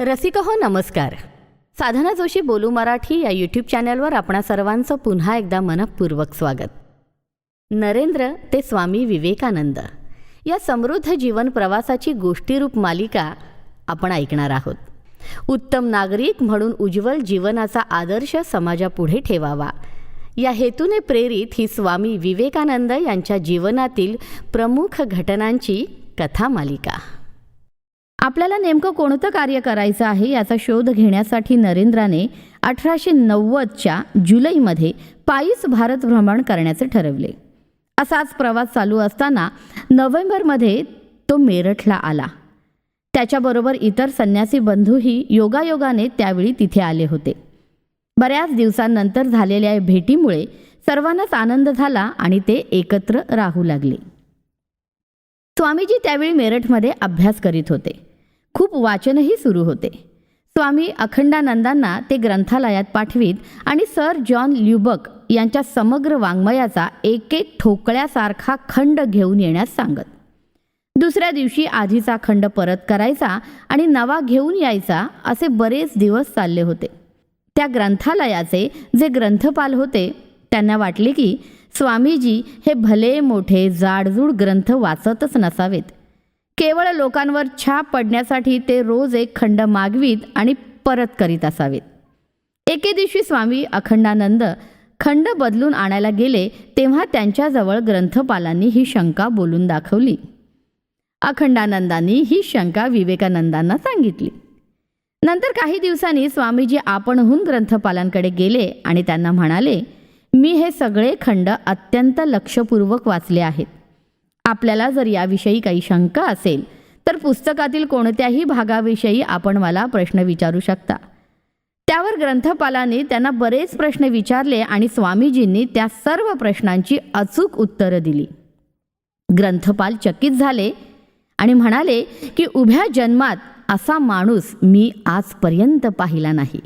रसिक हो नमस्कार. साधना जोशी बोलू मराठी या यूट्यूब चॅनलवर आपणा सर्वांचं पुन्हा एकदा मनपूर्वक स्वागत. नरेंद्र ते स्वामी विवेकानंद. या समृद्ध जीवन प्रवासाची गोष्टीरूप मालिका आपण ऐकणार आहोत. उत्तम नागरिक म्हणून उज्ज्वल जीवनाचा आदर्श समाजापुढे ठेवावा. या हेतूने प्रेरित ही स्वामी विवेकानंद यांच्या जीवनातील प्रमुख घटनांची कथा मालिका. आपल्याला नेमकं कोणतं कार्य करायचं आहे याचा शोध घेण्यासाठी नरेंद्राने अठराशे नव्वदच्या जुलैमध्ये पायीच भारत भ्रमण करण्याचे ठरवले. असाच प्रवास चालू असताना नोव्हेंबरमध्ये तो मेरठला आला. त्याच्याबरोबर इतर संन्यासी बंधूही योगायोगाने त्यावेळी तिथे आले होते. बऱ्याच दिवसांनंतर झालेल्या या भेटीमुळे सर्वांनाच आनंद झाला आणि ते एकत्र राहू लागले. स्वामीजी त्यावेळी मेरठमध्ये अभ्यास करीत होते. खूप वाचनही सुरू होते. स्वामी अखंडानंदांना ते ग्रंथालयात पाठवीत आणि सर जॉन ल्युबक यांच्या समग्र वाङ्मयाचा एक एक ठोकळ्यासारखा खंड घेऊन येण्यास सांगत. दुसऱ्या दिवशी आधीचा खंड परत करायचा आणि नवा घेऊन यायचा असे बरेच दिवस चालले होते. त्या ग्रंथालयाचे जे ग्रंथपाल होते त्यांना वाटले की स्वामीजी हे भले मोठे जाडजूड ग्रंथ वाचतच नसावेत. केवळ लोकांवर छाप पडण्यासाठी ते रोज एक खंड मागवीत आणि परत करीत असावेत. एके दिवशी स्वामी अखंडानंद खंड बदलून आणायला गेले तेव्हा त्यांच्याजवळ ग्रंथपालांनी ही शंका बोलून दाखवली. अखंडानंदांनी ही शंका विवेकानंदांना सांगितली. नंतर काही दिवसांनी स्वामीजी आपणहून ग्रंथपालांकडे गेले आणि त्यांना म्हणाले मी हे सगळे खंड अत्यंत लक्षपूर्वक वाचले आहेत. आपल्याला जर याविषयी काही शंका असेल तर पुस्तकातील कोणत्याही भागाविषयी आपण मला प्रश्न विचारू शकता. त्यावर ग्रंथपालाने त्यांना बरेच प्रश्न विचारले आणि स्वामीजींनी त्या सर्व प्रश्नांची अचूक उत्तरं दिली. ग्रंथपाल चकित झाले आणि म्हणाले की उभ्या जन्मात असा माणूस मी आजपर्यंत पाहिला नाही.